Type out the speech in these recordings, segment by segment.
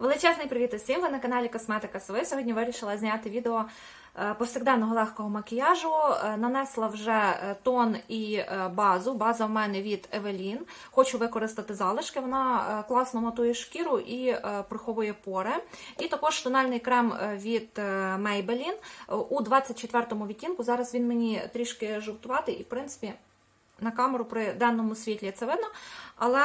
Величезний привіт усім! Ви на каналі Косметика Сови. Сьогодні вирішила зняти відео е, повсякденного легкого макіяжу. Е, Нанесла вже е, тон і базу. База в мене від Evelyn. Хочу використати залишки. Вона класно матує шкіру і приховує пори. І також тональний крем від Maybelline у 24-му відтінку. Зараз він мені трішки жовтуватий і, в принципі, на камеру при денному світлі це видно. Але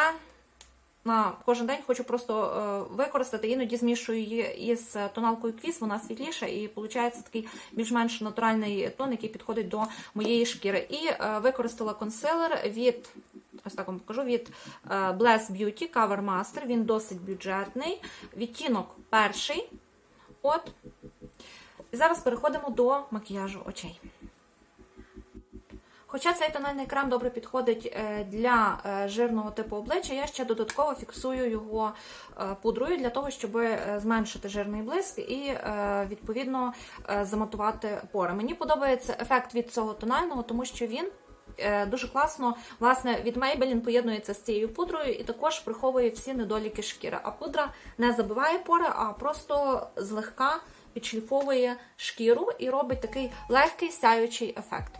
на кожен день хочу просто е, використати. Іноді змішую її із тоналкою квіз, вона світліша, і виходить такий більш-менш натуральний тон, який підходить до моєї шкіри. І е, використала консилер від. Ось так вам покажу від е, Bless Beauty Cover Master. Він досить бюджетний. Відтінок перший. От. І зараз переходимо до макіяжу очей. Хоча цей тональний крем добре підходить е, для е, жирного типу обличчя, я ще додатково фіксую його е, пудрою для того, щоб зменшити жирний блиск і відповідно заматувати пори. Мені подобається ефект від цього тонального, тому що він. Дуже класно, власне, від Maybelline поєднується з цією пудрою і також приховує всі недоліки шкіри. А пудра не забиває пори, а просто злегка підшліфовує шкіру і робить такий легкий сяючий ефект.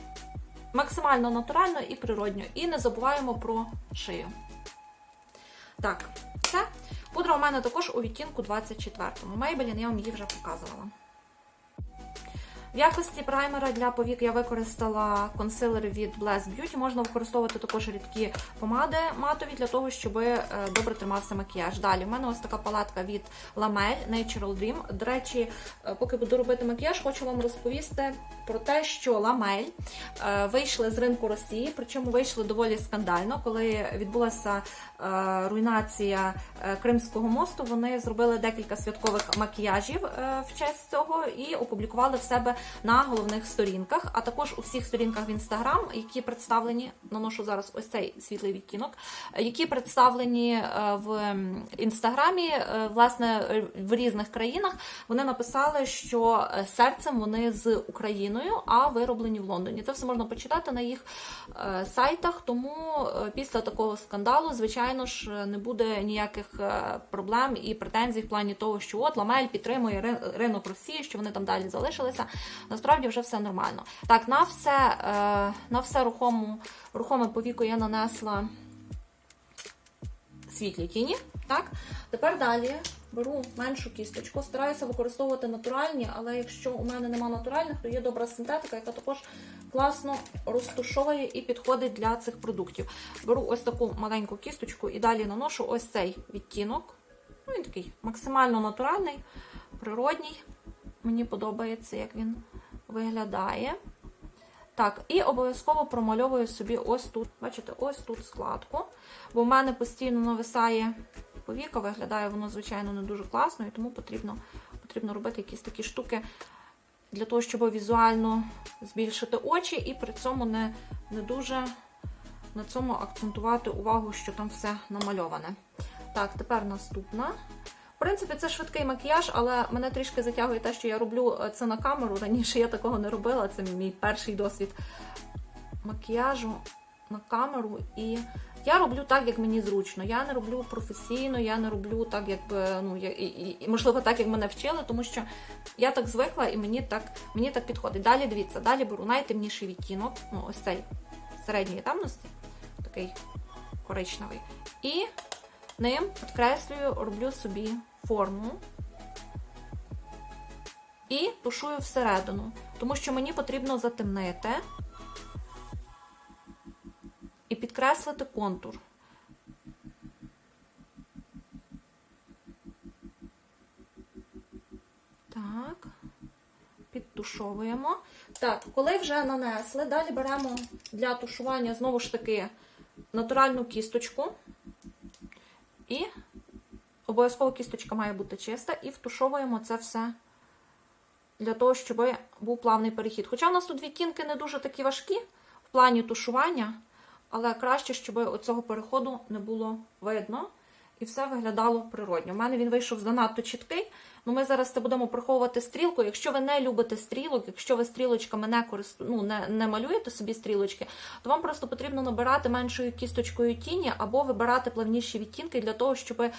Максимально натурально і природньо. І не забуваємо про шию. Так, все. Пудра у мене також у відтінку 24-му. Maybelline, я вам її вже показувала. В якості праймера для повік я використала консилер від Bless Beauty. Можна використовувати також рідкі помади матові для того, щоб е, добре тримався макіяж. Далі в мене ось така палатка від Lamel Natural Dream. До речі, е, поки буду робити макіяж, хочу вам розповісти про те, що Lamel е, вийшли з ринку Росії, причому вийшли доволі скандально, коли відбулася руйнація Кримського мосту. Вони зробили декілька святкових макіяжів в честь цього і опублікували в себе на головних сторінках, а також у всіх сторінках в інстаграм, які представлені, наношу зараз ось цей світлий відтінок, які представлені е, в інстаграмі, е, власне, в різних країнах. Вони написали, що е, серцем вони з Україною, а вироблені в Лондоні. Це все можна почитати на їх сайтах. Тому після такого скандалу, звичайно ж, не буде ніяких проблем і претензій в плані того, що от Ламель підтримує ри- ринок Росії, що вони там далі залишилися. Насправді вже все нормально. Так, на все, е, на все рухому, рухоме повіку я нанесла світлі тіні. Так, тепер далі беру меншу кісточку, стараюся використовувати натуральні, але якщо у мене нема натуральних, то є добра синтетика, яка також класно розтушовує і підходить для цих продуктів. Беру ось таку маленьку кісточку і далі наношу ось цей відтінок. Ну, він такий максимально натуральний, природній. Мені подобається, як він виглядає. Так, і обов'язково промальовую собі ось тут, бачите, ось тут складку. Бо в мене постійно нависає повіка, виглядає воно, звичайно, не дуже класно, і тому потрібно, потрібно робити якісь такі штуки для того, щоб візуально збільшити очі, і при цьому не, не дуже на цьому акцентувати увагу, що там все намальоване. Так, тепер наступна. Принципі, це швидкий макіяж, але мене трішки затягує те, що я роблю е, це на камеру. Раніше я такого не робила. Це мій перший досвід макіяжу на камеру. І я роблю так, як мені зручно. Я не роблю професійно, я не роблю так, якби ну я, і, і, можливо так, як мене вчили, тому що я так звикла і мені так, мені так підходить. Далі дивіться, далі беру найтемніший відтінок, ну ось цей середньої темності, такий коричневий. І ним підкреслюю, роблю собі форму і тушую всередину, тому що мені потрібно затемнити і підкреслити контур. Так, підтушовуємо. Так, коли вже нанесли, далі беремо для тушування знову ж таки натуральну кісточку. І обов'язково кісточка має бути чиста, і втушовуємо це все для того, щоб був плавний перехід. Хоча в нас тут відтінки не дуже такі важкі в плані тушування, але краще, щоб цього переходу не було видно. І все виглядало природньо. У мене він вийшов занадто чіткий. Ну, ми зараз це будемо приховувати стрілкою. Якщо ви не любите стрілок, якщо ви стрілочками не користу... ну, не, не малюєте собі стрілочки, то вам просто потрібно набирати меншою кісточкою тіні або вибирати плавніші відтінки для того, щоб е,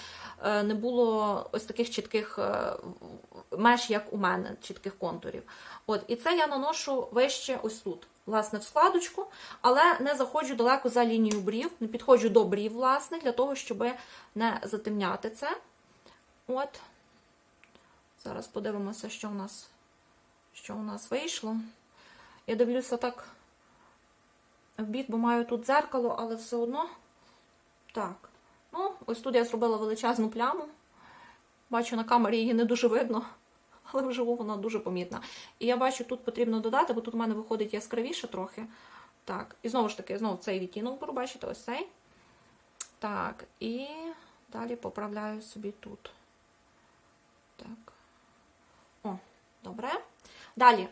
не було ось таких чітких е, меж, як у мене, чітких контурів. От, і це я наношу вище ось тут, власне, в складочку, але не заходжу далеко за лінію брів, не підходжу до брів, власне, для того, щоб не затемняти це. От. Зараз подивимося, що у нас, що у нас вийшло. Я дивлюся так в бік, бо маю тут дзеркало, але все одно. Так. Ну, ось тут я зробила величезну пляму. Бачу, на камері її не дуже видно, але вживу вона дуже помітна. І я бачу, тут потрібно додати, бо тут в мене виходить яскравіше трохи. Так, і знову ж таки, знову цей відтінок беру, бачите, ось цей. Так, і далі поправляю собі тут. Так. О, добре. Далі,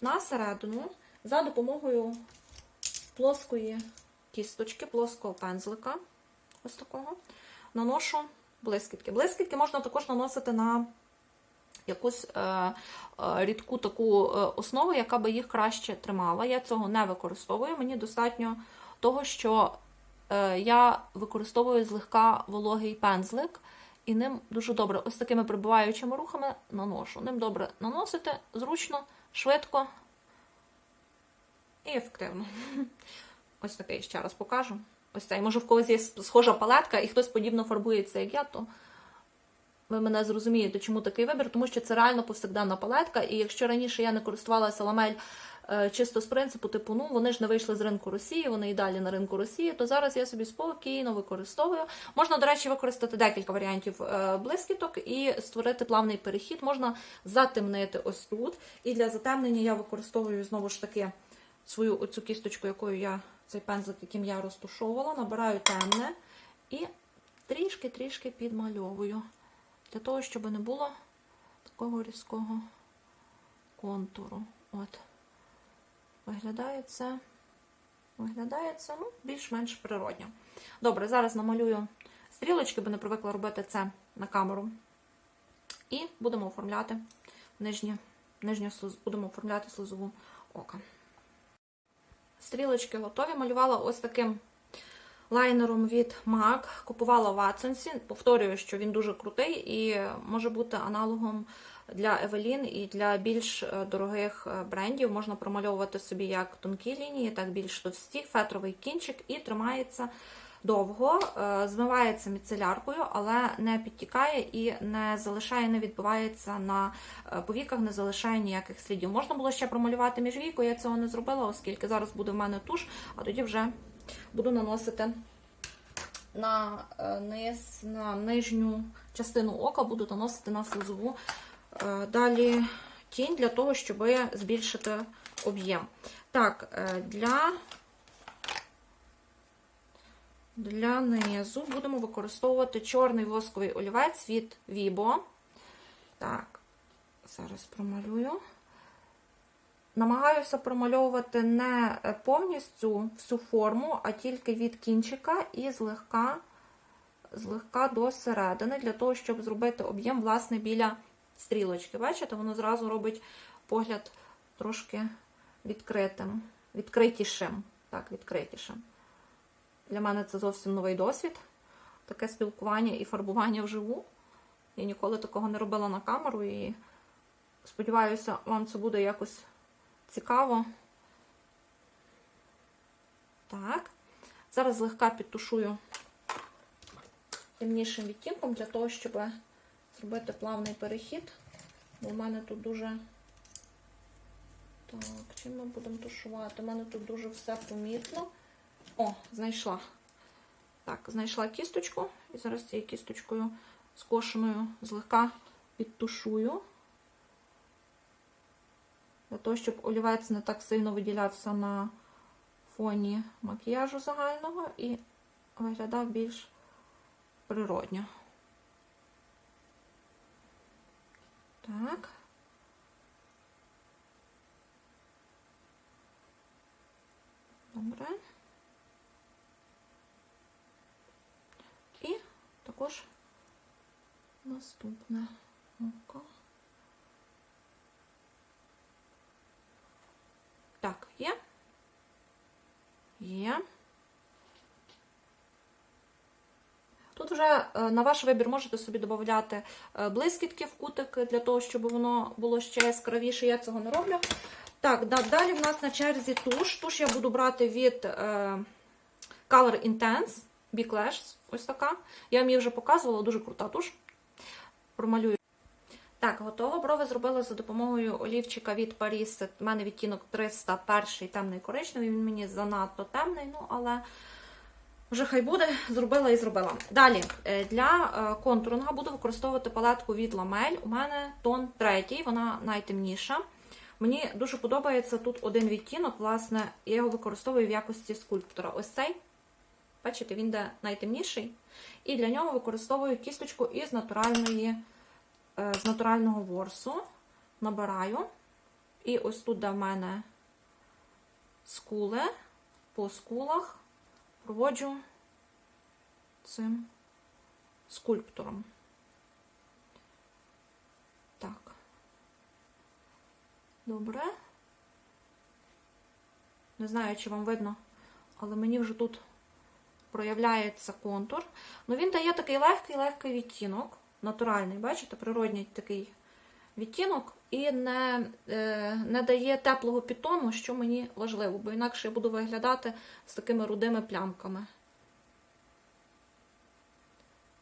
на середину, за допомогою плоскої кісточки, плоского пензлика, ось такого, наношу блискітки. Блискітки можна також наносити на якусь е, е, рідку таку е, основу, яка би їх краще тримала. Я цього не використовую. Мені достатньо того, що я використовую злегка вологий пензлик, і ним дуже добре, ось такими прибиваючими рухами наношу. Ним добре наносити, зручно, швидко і ефективно. Ось такий ще раз покажу. Ось цей. Може, в когось є схожа палетка, і хтось подібно фарбується, як я, то ви мене зрозумієте, чому такий вибір, тому що це реально повсякденна палетка. І якщо раніше я не користувалася ламель е, чисто з принципу, типу, ну вони ж не вийшли з ринку Росії, вони і далі на ринку Росії, то зараз я собі спокійно використовую. Можна, до речі, використати декілька варіантів е, блискіток і створити плавний перехід. Можна затемнити ось тут. І для затемнення я використовую знову ж таки свою оцю кісточку, якою я цей пензлик, яким я розтушовувала, набираю темне і трішки-трішки підмальовую. Для того, щоб не було такого різкого контуру. От. Виглядає це, виглядає це ну, більш-менш природньо. Добре, зараз намалюю стрілочки, бо не привикла робити це на камеру. І будемо оформляти нижнє, слиз, будемо оформляти слизову ока. Стрілочки готові. Малювала ось таким лайнером від MAC. Купувала в Atsons. Повторюю, що він дуже крутий і може бути аналогом для Evelyn і для більш дорогих брендів. Можна промальовувати собі як тонкі лінії, так більш товсті, фетровий кінчик і тримається довго, змивається міцеляркою, але не підтікає і не залишає, не відбувається на повіках, не залишає ніяких слідів. Можна було ще промалювати міжвійку, я цього не зробила, оскільки зараз буде в мене туш, а тоді вже буду наносити на низ, на нижню частину ока, буду наносити на слизову. Далі тінь для того, щоб збільшити об'єм. Так, для для низу будемо використовувати чорний восковий олівець від Vibo. Так, зараз промалюю. Намагаюся промальовувати не повністю всю форму, а тільки від кінчика і злегка, злегка до середини, для того, щоб зробити об'єм, власне, біля стрілочки. Бачите, воно зразу робить погляд трошки відкритим, відкритішим. Так, відкритішим. Для мене це зовсім новий досвід. Таке спілкування і фарбування вживу. Я ніколи такого не робила на камеру і сподіваюся, вам це буде якось цікаво. Так. Зараз злегка підтушую темнішим відтінком для того, щоб зробити плавний перехід. Бо в мене тут дуже. Так, чим ми будемо тушувати? У мене тут дуже все помітно. О, знайшла. Так, знайшла кісточку. І зараз цією кісточкою скошеною злегка підтушую. Для того, щоб олівець не так сильно виділявся на фоні макіяжу загального і виглядав більш природньо. Так. Добре. І також Наступне око. Так, є? Є. Тут вже е, на ваш вибір можете собі додати е, блискітки в кутик для того, щоб воно було ще яскравіше. Я цього не роблю. Так, да, далі в нас на черзі туш. Туш я буду брати від е, Color Intense Big Lash. Ось така. Я вам її вже показувала, дуже крута туш. Промалюю. Так, готово. Брови зробила за допомогою олівчика від Paris. У мене відтінок 301 темний коричневий. Він мені занадто темний, ну але вже хай буде, зробила і зробила. Далі, е, для е, контуринга буду використовувати палетку від Ламель. У мене тон третій, вона найтемніша. Мені дуже подобається тут один відтінок, власне, я його використовую в якості скульптора. Ось цей. Бачите, він де найтемніший. І для нього використовую кісточку із натуральної, з натурального ворсу. Набираю. І ось тут, де в мене скули, по скулах проводжу цим скульптором. Так. Добре. Не знаю, чи вам видно, але мені вже тут проявляється контур. Ну, він дає такий легкий-легкий відтінок. Натуральний, бачите, природній такий відтінок, і не, е, не дає теплого підтону, що мені важливо, бо інакше я буду виглядати з такими рудими плямками.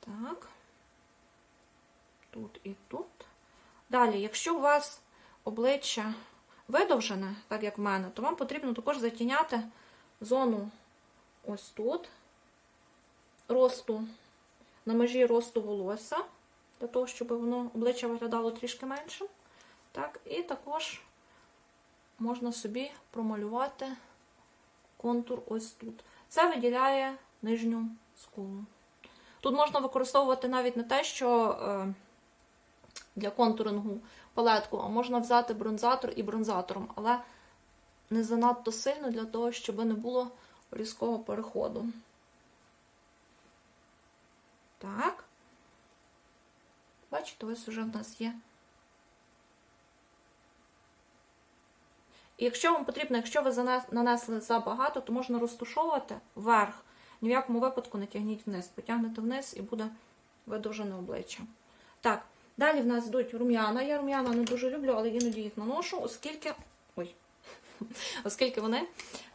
Так. Тут і тут. Далі, якщо у вас обличчя видовжене, так як в мене, то вам потрібно також затіняти зону ось тут, росту, на межі росту волосся, для того, щоб воно обличчя виглядало трішки менше. Так, і також можна собі промалювати контур ось тут. Це виділяє нижню скулу. Тут можна використовувати навіть не те, що е, для контурингу палетку, а можна взяти бронзатор і бронзатором, але не занадто сильно для того, щоб не було різкого переходу. Так. Бачите, ось вже в нас є. І якщо вам потрібно, якщо ви нанесли забагато, то можна розтушовувати вверх. Ні в якому випадку не тягніть вниз. Потягнете вниз і буде видовжене обличчя. Так, далі в нас йдуть рум'яна. Я рум'яна не дуже люблю, але іноді їх наношу, оскільки ой, оскільки вони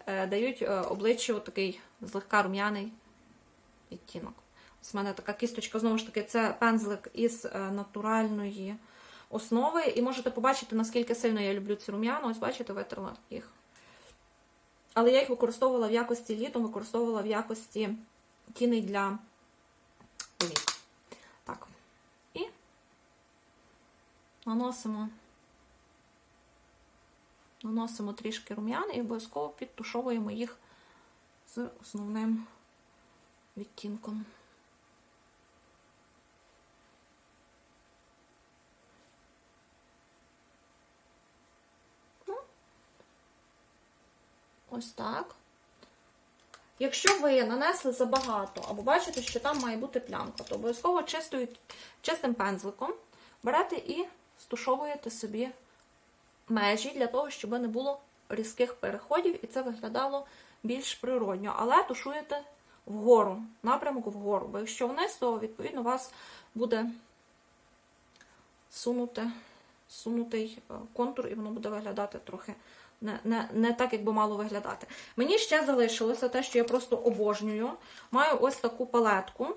е, дають е, обличчю такий злегка рум'яний відтінок. Ось мене така кісточка, знову ж таки, це пензлик із е, натуральної основи. І можете побачити, наскільки сильно я люблю ці рум'яна. Ось, бачите, витерла їх. Але я їх використовувала в якості літом, використовувала в якості тіней для повік. Так. І наносимо, наносимо трішки рум'ян і обов'язково підтушовуємо їх з основним відтінком. Ось так. Якщо ви нанесли забагато, або бачите, що там має бути плямка, то обов'язково чистим пензликом берете і стушовуєте собі межі для того, щоб не було різких переходів, і це виглядало більш природньо. Але тушуєте вгору, напрямок вгору. Бо якщо вниз, то, відповідно, у вас буде сунути, сунутий е, контур, і воно буде виглядати трохи не не, не так, як би мало виглядати. Мені ще залишилося те, що я просто обожнюю. Маю ось таку палетку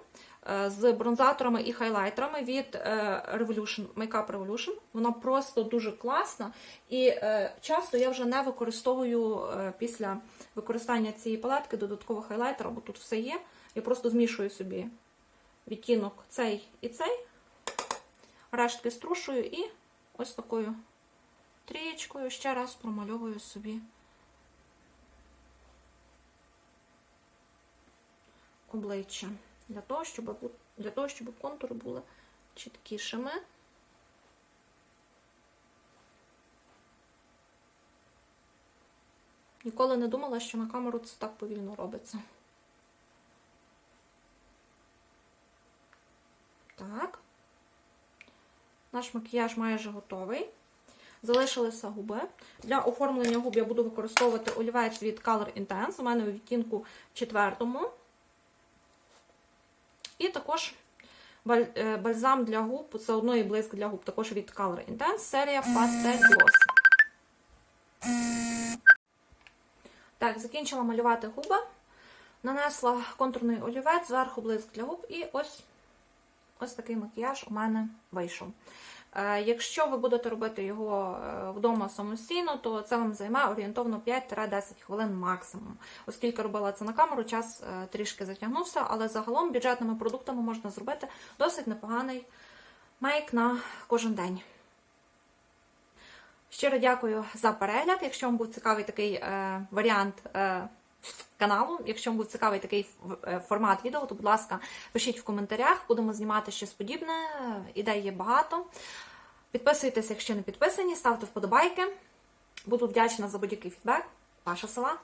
е, з бронзаторами і хайлайтерами від е, Revolution, Makeup Revolution. Вона просто дуже класна. І е, часто я вже не використовую після використання цієї палетки додатково хайлайтера, бо тут все є. Я просто змішую собі відтінок цей і цей, рештки струшую і ось такою трієчкою ще раз промальовую собі обличчя, для того, щоб, для того, щоб контури були чіткішими. Ніколи не думала, що на камеру це так повільно робиться. Так. наш макіяж майже готовий. Залишилися губи. Для оформлення губ я буду використовувати олівець від Color Intense. У мене у відтінку четвертому. І також е, бальзам для губ, заодно і блиск для губ, також від Color Intense, серія Pastel Gloss. Так, закінчила малювати губи. Нанесла контурний олівець, зверху блиск для губ, і ось, ось такий макіяж у мене вийшов. Е, Якщо ви будете робити його е, вдома самостійно, то це вам займе орієнтовно 5-10 хвилин максимум. Оскільки робила це на камеру, час е, трішки затягнувся, але загалом бюджетними продуктами можна зробити досить непоганий мейк на кожен день. Щиро дякую за перегляд. Якщо вам був цікавий такий варіант е, каналу, якщо вам був цікавий такий е, формат відео, то, будь ласка, пишіть в коментарях, будемо знімати щось подібне. Ідей є багато. Підписуйтесь, якщо не підписані, ставте вподобайки. Буду вдячна за будь-який фідбек. Ваша села.